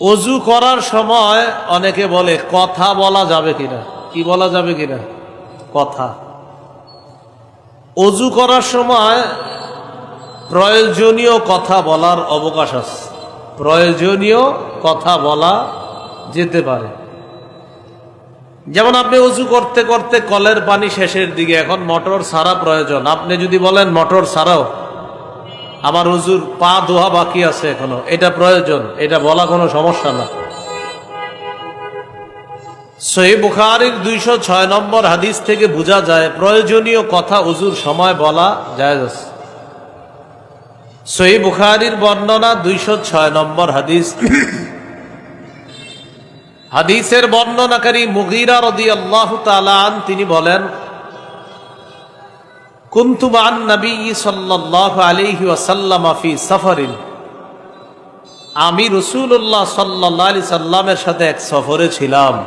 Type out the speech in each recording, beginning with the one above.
অজু করার সময় অনেকে বলে, কথা বলা যাবে কিনা? কি বলা যাবে কিনা? কথা। অজু করার সময় প্রয়োজনীয় কথা বলার অবকাশ আছে। প্রয়োজনীয় কথা বলা যেতে পারে। যেমন আপনি উজু করতে করতে কলের পানি শেষের দিকে, এখন মোটর সারা প্রয়োজন। আপনি যদি বলেন, মোটর সারাও আমার উজুর পা দোহা বাকি আছে এখনও। এটা প্রয়োজন, এটা বলা কোনো সমস্যা না। সহি বুখারির দুইশো ছয় নম্বর হাদিস থেকে বোঝা যায়, প্রয়োজনীয় কথা উজুর সময় বলা যায় সহি বুখারির বর্ণনা দুইশো ছয় নম্বর হাদিস। হাদিসের বর্ণনাকারী মুগিরা রদি আল্লাহ তালান তিনি বলেন নবী সফরিন। আমি রসুল্লাহ সাল্লাহ সাল্লামের সাথে এক সফরে ছিলাম।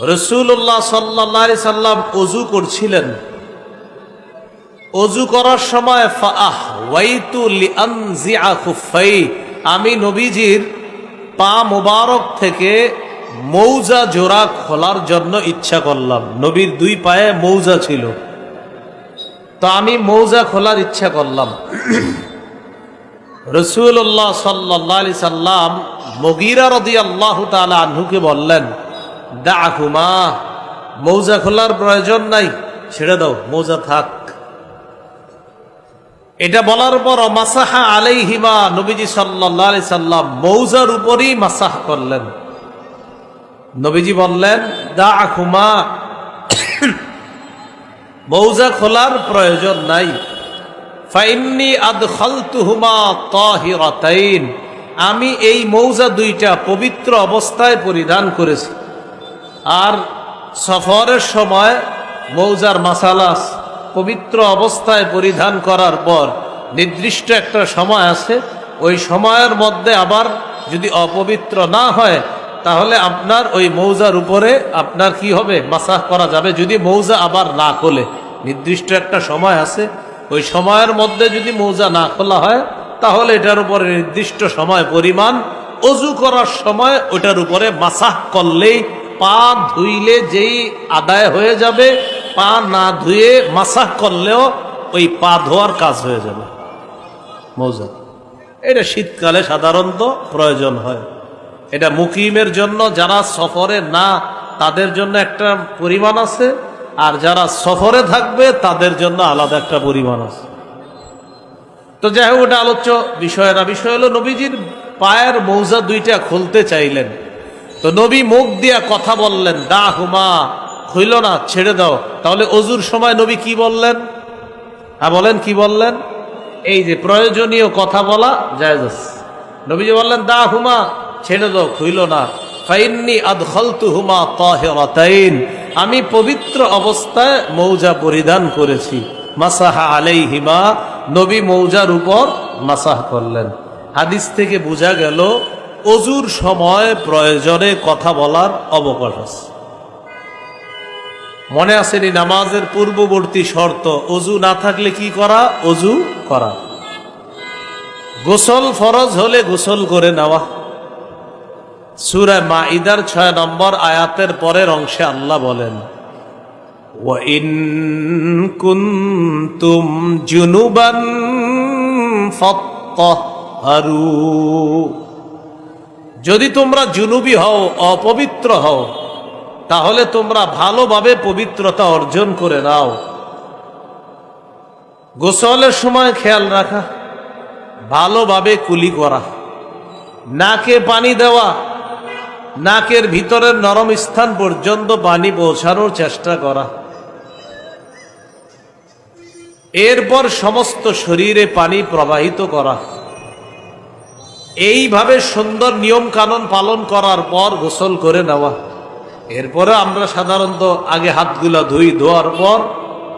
রসুল্লাহ সাল্লাহ সাল্লাম অজু করছিলেন। অজু করার সময় আমি নবীজির পা মুবারক থেকে মৌজা জোড়া খোলার জন্য ইচ্ছা করলাম। নবীর দুই পায়ে মৌজা ছিল। তো আমি মৌজা খোলার ইচ্ছা করলাম। রসুল্লাহ সাল্লি সাল্লাম মগিরা রদি আল্লাহ আহ্নুকে বললেন ডাকুমা মৌজা খোলার প্রয়োজন নাই, ছেড়ে দাও, মৌজা থাক। এটা বলার পর মাসাহা আলাইহিমা নবীজি সাল্লাহ সাল্লাম মৌজার উপরই মাসাহ করলেন। নবীজি বললেন দা আখুমা মৌজা খোলার প্রয়োজন নাই। ফাইন্নি তাহিরাতাইন। আমি এই মৌজা দুইটা পবিত্র অবস্থায় পরিধান করেছি। আর সফরের সময় মৌজার মাসালাস পবিত্র অবস্থায় পরিধান করার পর নির্দিষ্ট একটা সময় আছে। ওই সময়ের মধ্যে আবার যদি অপবিত্র না হয় তাহলে আপনার ওই মৌজার উপরে আপনার কি হবে? মাসাহ করা যাবে। যদি মৌজা আবার না খোলে, নির্দিষ্ট একটা সময় আছে, ওই সময়ের মধ্যে যদি মৌজা না খোলা হয়, তাহলে এটার উপরে নির্দিষ্ট সময় পরিমাণ, অজু করার সময় ওটার উপরে মাসাহ করলেই পা ধুইলে যেই আদায় হয়ে যাবে পা না ধুয়ে মাসাহ করলেও ওই পা ধোয়ার কাজ হয়ে যাবে। মৌজা। এটা শীতকালে সাধারণত প্রয়োজন হয়। এটা মুকিমের জন্য, যারা সফরে না, তাদের জন্য একটা পরিমাণ আছে, আর যারা সফরে থাকবে, তাদের জন্য আলাদা একটা পরিমাণ আছে। তো যাই হোক ওটা আলোচ্য বিষয় না। বিষয় হলো, নবীজির পায়ের মৌজা দুইটা খুলতে চাইলেন। তো নবী মুখ দিয়া কথা বললেন, দা হুমা হইল না, ছেড়ে দাও। তাহলে অজুর সময় নবী কি বললেন? হ্যাঁ বলেন, কি বললেন? এই যে প্রয়োজনীয় কথা বলা যায় নবীজি বললেন, দা হুমা ছেড়ে দাও হইল না। ফাইন্নি আদখলতু হুমা তাহিরাতাইন। আমি পবিত্র অবস্থায় মৌজা পরিধান করেছি। মাসাহা আলাই হিমা নবী মৌজার উপর মাসাহ করলেন। হাদিস থেকে বোঝা গেল, অজুর সময় প্রয়োজনে কথা বলার অবকাশ মনে আসেনি নামাজের পূর্ববর্তী শর্ত, অজু না থাকলে কি করা? অজু করা। গোসল ফরজ হলে গোসল করে নেওয়া। সুরায় মা ইদার ছয় নম্বর আয়াতের পরের অংশে আল্লাহ বলেন وَإِن كُنتُمْ جُنُبًا فَطَّهَّرُوا যদি তোমরা জুনুবি হও অপবিত্র হও তাহলে তোমরা ভালোভাবে পবিত্রতা অর্জন করে নাও গোসলের সময় খেয়াল রাখা ভালোভাবে কুলি করা নাকে পানি দেওয়া নাকের ভিতরের নরম স্থান পর্যন্ত পানি পৌঁছানোর চেষ্টা করা। এরপর সমস্ত শরীরে পানি প্রবাহিত করা। এইভাবে সুন্দর নিয়ম কানুন পালন করার পর গোসল করে নেওয়া। এরপরে আমরা সাধারণত আগে হাতগুলা ধুই, ধোয়ার পর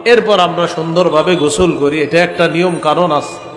এরপর আমরা সুন্দরভাবে গোসল করি। এটা একটা নিয়ম কানুন আছে।